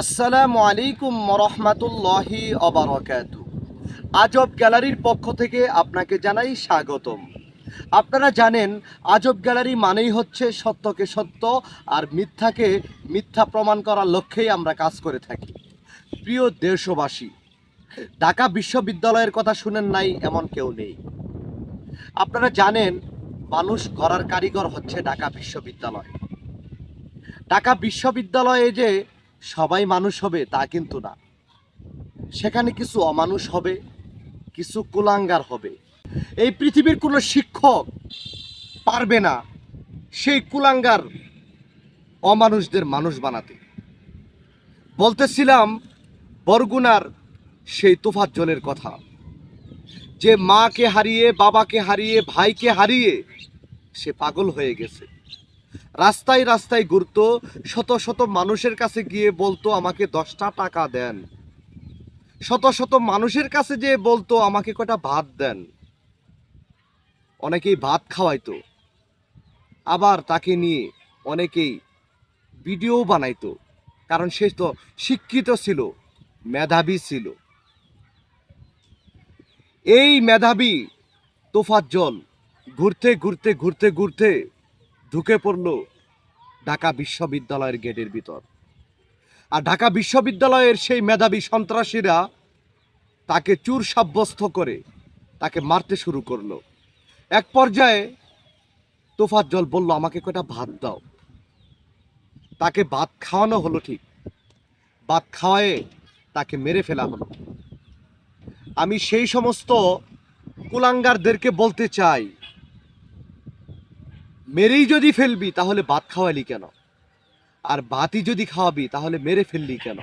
আসসালামু আলাইকুম রহমাতুল্লাহি অবরাকাতু আজব গ্যালারির পক্ষ থেকে আপনাকে জানাই স্বাগতম। আপনারা জানেন, আজব গ্যালারি মানেই হচ্ছে সত্যকে সত্য আর মিথ্যাকে মিথ্যা প্রমাণ করার লক্ষ্যেই আমরা কাজ করে থাকি। প্রিয় দেশবাসী, ঢাকা বিশ্ববিদ্যালয়ের কথা শুনেন নাই এমন কেউ নেই। আপনারা জানেন, মানুষ গড়ার কারিগর হচ্ছে ঢাকা বিশ্ববিদ্যালয়। ঢাকা বিশ্ববিদ্যালয়ে যে সবাই মানুষ হবে তা কিন্তু না। সেখানে কিছু অমানুষ হবে, কিছু কুলাঙ্গার হবে। এই পৃথিবীর কোনো শিক্ষক পারবে না সেই কুলাঙ্গার অমানুষদের মানুষ বানাতে। বলতেছিলাম, বরগুনার সেই তোফাজ্জলের কথা। যে মাকে হারিয়ে, বাবাকে হারিয়ে, ভাইকে হারিয়ে সে পাগল হয়ে গেছে। রাস্তায় রাস্তায় ঘুরত, শত শত মানুষের কাছে গিয়ে বলতো, আমাকে দশটা টাকা দেন। শত শত মানুষের কাছে যে বলতো, আমাকে কটা ভাত দেন। অনেকেই ভাত খাওয়াইতো। আবার তাকে নিয়ে অনেকেই ভিডিও বানাইতো, কারণ সে তো শিক্ষিত ছিল, মেধাবী ছিল। এই মেধাবী তোফাজ্জল ঘুরতে ঘুরতে ঘুরতে ঘুরতে ঢুকে পড়ল ঢাকা বিশ্ববিদ্যালয়ের গেটের ভিতর। আর ঢাকা বিশ্ববিদ্যালয়ের সেই মেধাবী সন্ত্রাসীরা তাকে চুর সাব্যস্ত করে তাকে মারতে শুরু করল। এক পর্যায়ে তোফাজ্জল বলল, আমাকে কটা ভাত দাও। তাকে ভাত খাওয়ানো হলো ঠিক। ভাত খাওয়ায়ে তাকে মেরে ফেলা হলো। আমি সেই সমস্ত কুলাঙ্গারদেরকে বলতে চাই মেরেই যদি ফেলবি, তাহলে ভাত খাওয়ালি কেন? আর বাতি যদি খাওয়াবি, তাহলে মেরে ফেললি কেন?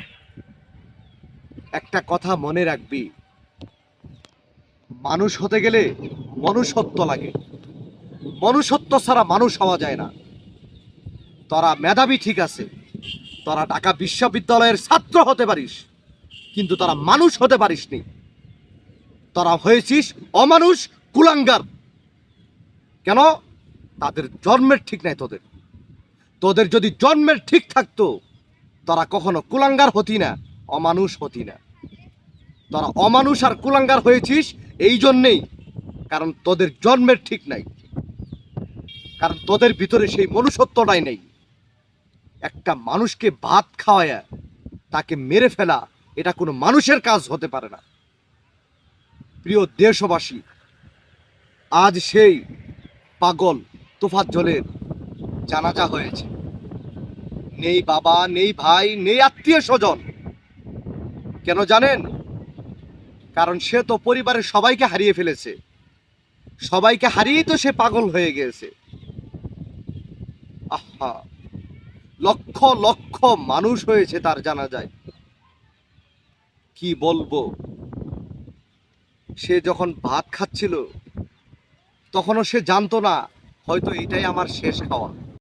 একটা কথা মনে রাখবি। মানুষ হতে গেলে মনুষ্যত্ব লাগে। মনুষ্যত্ব ছাড়া মানুষ হওয়া যায় না। তোরা মেধাবী ঠিক আছে। তোরা ঢাকা বিশ্ববিদ্যালয়ের ছাত্র হতে পারিস। কিন্তু তারা মানুষ হতে পারিস নি তোরা হয়েছিস অমানুষ, কুলাঙ্গার। কেন? তাদের জন্মের ঠিক নাই তোদের। তোদের যদি জন্মের ঠিক থাকতো, তারা কখনো কুলাঙ্গার হতি না, অমানুষ হতি না। তারা অমানুষ আর কুলাঙ্গার হয়েছিস এই জন্যেই, কারণ তোদের জন্মের ঠিক নাই। কারণ তোদের ভিতরে সেই মনুষ্যত্বটাই নেই। একটা মানুষকে ভাত খাওয়ায়া তাকে মেরে ফেলা, এটা কোনো মানুষের কাজ হতে পারে না। প্রিয় দেশবাসী, আজ সেই পাগল তোফাজ্জলের জানাজা হয়েছে। নেই বাবা, নেই ভাই, নেই আত্মীয় স্বজন। কেন জানেন? কারণ সে তো পরিবারের সবাইকে হারিয়ে ফেলেছে। সবাইকে হারিয়েই তো সে পাগল হয়ে গেছে। আহা! লক্ষ লক্ষ মানুষ হয়েছে তার জানা যায় কি বলব? সে যখন ভাত খাচ্ছিল, তখনও সে জানতো না হয়তো এটাই আমার শেষ খাওয়া।